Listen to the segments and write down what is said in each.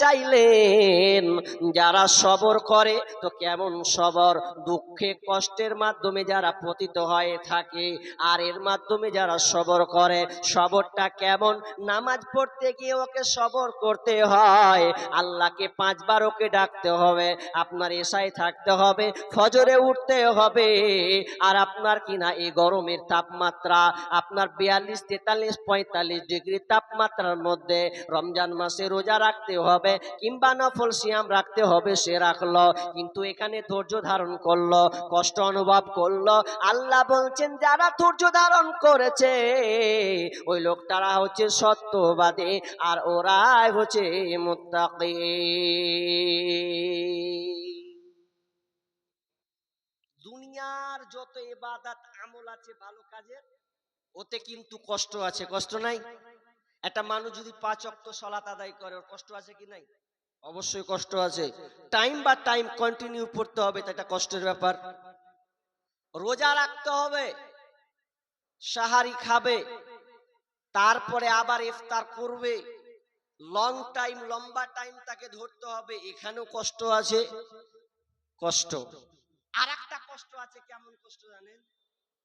চাইলেন। যারা সবর করে, তো কেমন সবর? দুঃখে কষ্টের মাধ্যমে যারা পতিত হয়ে থাকে, আর এর মাধ্যমে যারা সবর করে, সবরটা কেমন? নামাজ পড়তে গিয়ে ওকে সবর করতে হয়। আল্লাহকে পাঁচবার ওকে ডাকতে হবে, আপনার এসাই থাকতে হবে, ফজরে উঠতে হবে, আর আপনার কিনা এই গরমের তাপমাত্রা, আপনার বিয়াল্লিশ তেতাল্লিশ পঁয়তাল্লিশ ডিগ্রি তাপমাত্রার মধ্যে রমজান মাসে রোজা রাখতে হবে কিংবা নফল সিয়াম রাখতে হবে, সে রাখল। কিন্তু এখানে ধৈর্য ধারণ করল, কষ্ট অনুভব করল। আল্লাহ বলছেন, যারা ধৈর্য ধারণ করেছে, ওই লোকটারা হচ্ছে সত্যবাদী, আর ওরাই হচ্ছে মুত্তাকি। দুনিয়ার যত ইবাদত আমল আছে ভালো কাজের, ওতে কিন্তু কষ্ট আছে, কষ্ট নাই? একটা মানুষ যদি পাঁচ অক্ত সলাত আদায় করে, ওর কষ্ট আছে কি নাই? অবশ্যই কষ্ট আছে। টাইম বা টাইম কন্টিনিউ পড়তে হবে, এটা একটা কষ্টের ব্যাপার। রোজা রাখতে হবে, সাহারি খাবে, তারপরে আবার ইফতার করবে। লং টাইম লম্বা টাইম তাকে ধরতে হবে, এখানেও কষ্ট আছে। কষ্ট। আর একটা কষ্ট আছে, কেমন কষ্ট জানেন?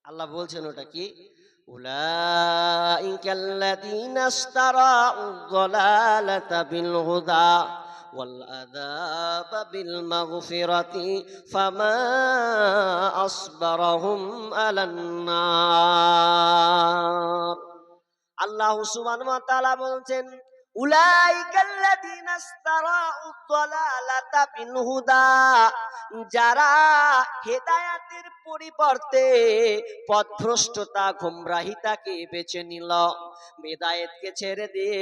আল্লাহ বলছেন ওটা কি أولئك الذين اشتروا الضلالة بالهدى والعذاب بالمغفرة فما أصبرهم على النار আল্লাহ সুবহানাহু ওয়া তাআলা বলছেন যারা হেদায়াতের পরিবর্তে পথভ্রষ্টতা গুমরাহিতাকে বেছে নিল। বেদায়েতকে ছেড়ে দিয়ে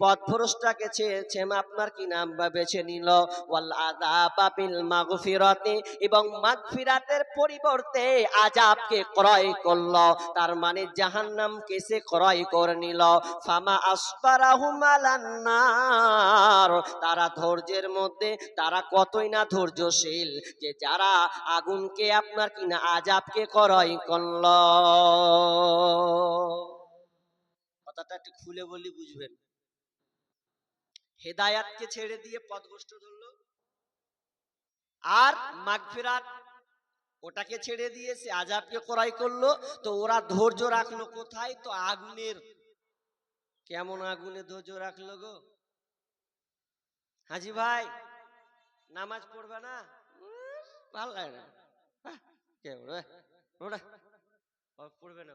পথভ্রষ্টাকে ছেড়েছে আপনার কি নাম বা বেছে নিল? ওয়াল আযাবা বিল মাগফিরাতি এবং মাগফিরাতের পরিবর্তে আযাবকে ক্রয় করল। তার মানে জাহান্নামকে সে ক্রয় করে নিল। ফামা আসবারাহুম আলান নার তারা ধৈর্যের মধ্যে, তারা কতই না ধৈর্যশীল যে যারা আগুনকে আপনার কিনা আজাবকে ক্রয় করল। কথাটা একটু খুলে বলি, বুঝবেন? হেদায়াতকে ছেড়ে দিয়ে পথভ্রষ্ট ধরলো। আর মাগফিরাত, ওটাকে ছেড়ে দিয়ে সে আজাবকে ক্রয় করল। তো ওরা ধৈর্য রাখল কোথায়? তো আগুনের কেমন আগুনে ধৈর্য রাখল গো? হাজি ভাই, নামাজ পড়বে না? ভালো লাগে না। পড়বে? না।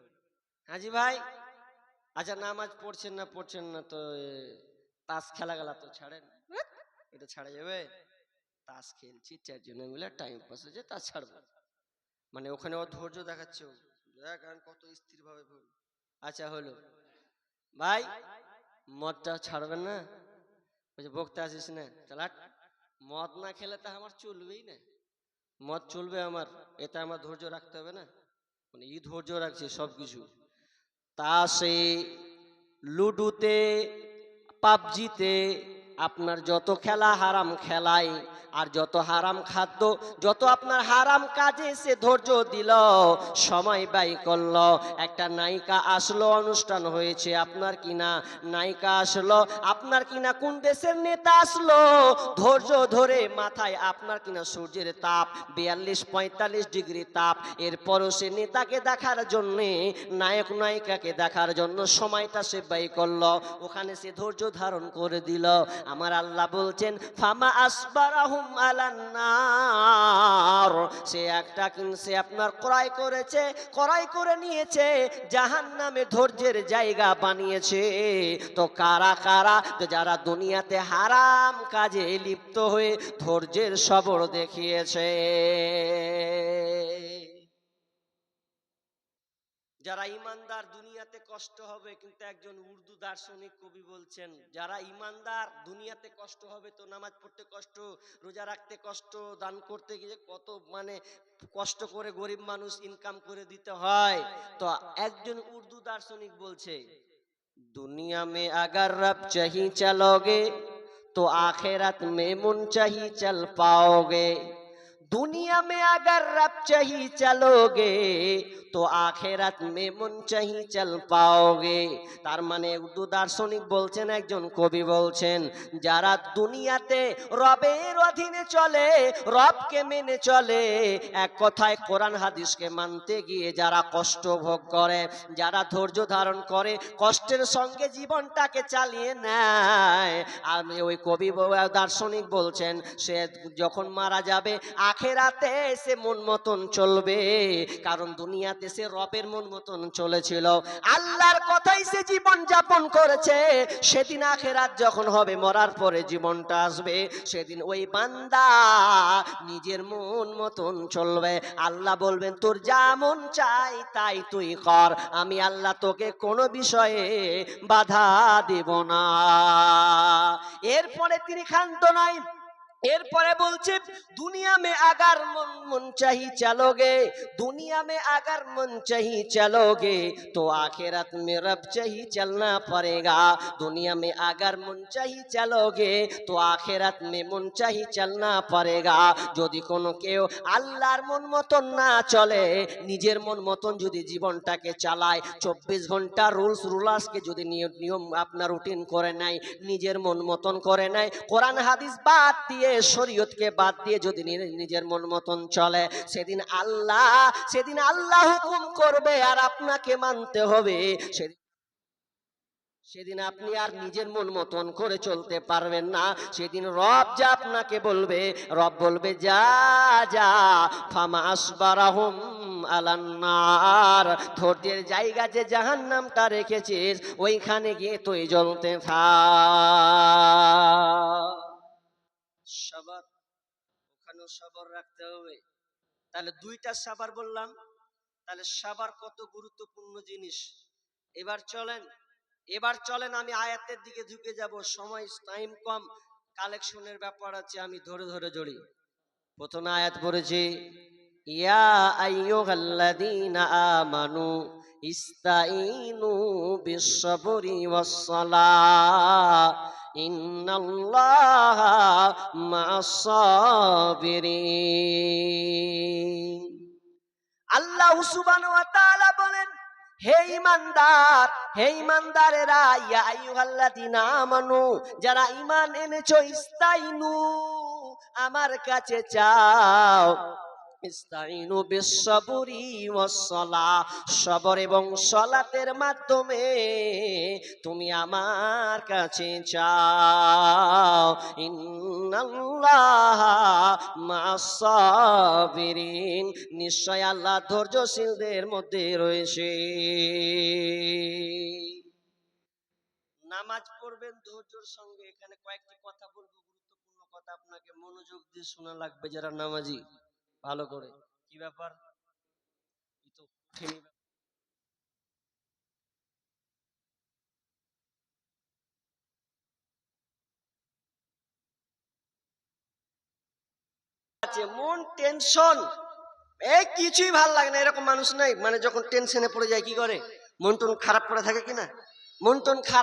হাজি ভাই আচ্ছা নামাজ পড়ছেন না পড়ছেন না তো তাস খেলা গেলা তো ছাড়েন। এটা ছাড়া যাবে? তাস খেলছি, চারজনে মিলে টাইম পাস হচ্ছে তাস ছাড়বো। মানে ওখানে ও ধৈর্য দেখাচ্ছে কত স্থির ভাবে আচ্ছা হলো। ভাই, মদটা ছাড়বেন না। বলছে বকতে আসিস না চালাট মদ না খেলে তা আমার চলবেই না। মদ চলবে আমার এটা আমার ধৈর্য রাখতে হবে না। মানে ই ধৈর্য রাখছে সব কিছু তা সে লুডুতে, পাবজিতে আপনার যত খেলা হারাম খেলাই আর যত হারাম খাদ্য, যত আপনার হারাম কাজে সে ধৈর্য দিল, সময় ব্যয় করল। একটা নায়িকা আসলো, অনুষ্ঠান হয়েছে, আপনার কিনা নায়িকা আসলো, আপনার কিনা কোন দেশের নেতা আসলো? ধৈর্য ধরে মাথায় আপনার কিনা সূর্যের তাপ, বিয়াল্লিশ পঁয়তাল্লিশ ডিগ্রি তাপ। এরপরও সে নেতাকে দেখার জন্যে, নায়ক নায়িকাকে দেখার জন্য সময়টা সে ব্যয় করল। ওখানে সে ধৈর্য ধারণ করে দিল। আমার আল্লাহ বলছেন, ফামা আসবারাহুম আলান্নার সে একটা কিনছে আপনার ক্রয় করেছে, ক্রয় করে নিয়েছে জাহান নামে ধৈর্যের জায়গা বানিয়েছে। তো কারা কারা? তো যারা দুনিয়াতে হারাম কাজে লিপ্ত হয়ে ধৈর্যের সবর দেখিয়েছে। যারা ইমানদার, দুনিয়াতে কষ্ট হবে, কিন্তু একজন উর্দু দার্শনিক কবি বলছেন, যারা ইমানদার, দুনিয়াতে কষ্ট হবে তো নামাজ পড়তে কষ্ট, রোজা রাখতে কষ্ট, দান করতে গিয়ে কত মানে কষ্ট করে গরিব মানুষ ইনকাম করে দিতে হয়। তো একজন উর্দু দার্শনিক বলছে, দুনিয়া মে আগর রব চাহি চলোগে, তো আখেরাত মে মুন চাহি চল পাওগে। दुनिया में अगर रब चाही चलोगे তো আখেরাত মে মন চাহি চল পাওগে তার মানে উর্দু দার্শনিক বলছেন একজন কবি বলছেন যারা দুনিয়াতে রবের অধীনে চলে রবকে মেনে চলে এক কথায় কোরআন হাদিসকে মানতে গিয়ে যারা কষ্ট ভোগ করে যারা ধৈর্য ধারণ করে কষ্টের সঙ্গে জীবনটাকে চালিয়ে নেয় আর ওই কবি ব- দার্শনিক বলছেন সে যখন মারা যাবে আখেরাতে সে মন মতন চলবে। কারণ দুনিয়াতে সে রবের মন মতন চলেছিল। আল্লাহর কথাই সে জীবন যাপন করেছে। সেদিন আখেরাত যখন হবে, মরার পরে জীবনটা আসবে। সেদিন ওই বান্দা নিজের মন মতন চলবে। আল্লাহ বলবেন, তোর যা মন চাই, তাই তুই কর। আমি আল্লাহ তোকে কোনো বিষয়ে বাধা দেব না। এরপরে তিনি ক্ষান্ত নয়। এরপরে বলছে, দুনিয়া মে আগার মন মন চাহি চলোগে, দুনিয়া মে আগার মন চাহি চলোগে, তো আখেরাত মে রব চাহি চলনা পড়েগা, দুনিয়া মে আগার মন চাহি চলোগে, তো আখেরাত মে মন চাহি চলনা পড়েগা, যদি কোনো কেউ আল্লাহর মন মতন না চলে, নিজের মন মতন যদি জীবনটাকে চালায়, চব্বিশ ঘণ্টা রুলস রুলার্সকে যদি নিয়ম আপনার রুটিন করে নেয়, নিজের মন মতন করে নেয়, কোরআন হাদিস বাদ দিয়ে শরীয়তকে বাদ দিয়ে যদি নিজের মন মতন চলে, সেদিন আল্লাহ সেদিন আল্লাহ হুকুম করবে আর আপনাকে মানতে হবে। সেদিন সেদিন আপনি আর নিজের মন মতন করে চলতে পারবেন না। সেদিন রব যা আপনাকে বলবে, রব বলবে, যা যা, ফামা আসবারাহুম আলান্নার ধৈর্যের জায়গা যে জাহান নামটা রেখেছিস, ওইখানে গিয়ে তুই জ্বলতে থাক। সবার, ওখানেও সবর রাখতে হবে। তাহলে দুইটা সাবার বললাম, তাহলে সাবার কত গুরুত্বপূর্ণ জিনিস? এবার চলেন এবার চলেন, আমি আয়াতের দিকে ঢুকে যাব, সময় টাইম কম কালেকশনের ব্যাপার আছে, আমি ধরে ধরে জড়ি। প্রথমে আয়াত পড়েছি, ইয়া আইয়ুহাল্লাযীনা আমানু ইস্তাইনু বিস-সাবরি আল্লাহ বলেন, হে ইমানদার হে ইমানদারেরা ইয়া আইয়ুহাল্লাযীনা আমানু, যারা ঈমান এনেছো, ইস্তাইনু, আমার কাছে চাও। ইস্তাইনু বিস-সাবরি ওয়াস-সালাহ সবর এবং সলাতের মাধ্যমে তুমি আমার কাছে চাও। ইন্নাল্লাহা মা'আস-সাবিরিন নিশ্চয় আল্লাহ ধৈর্যশীলদের মধ্যে রয়েছে। নামাজ পড়বেন ধৈর্যর সঙ্গে। এখানে কয়েকটি কথা বলব। গুরুত্বপূর্ণ কথা আপনাকে মনোযোগ দিয়ে শোনা লাগবে যারা নামাজি। ভালো করে। কি ব্যাপার? আছে মন টেনশন? এই কিছুই ভালো লাগে না, এরকম মানুষ নাই। মানে যখন টেনশনে পড়ে যায়, কি করে? মন টন খারাপ করে থাকে কিনা? মন টন খারাপ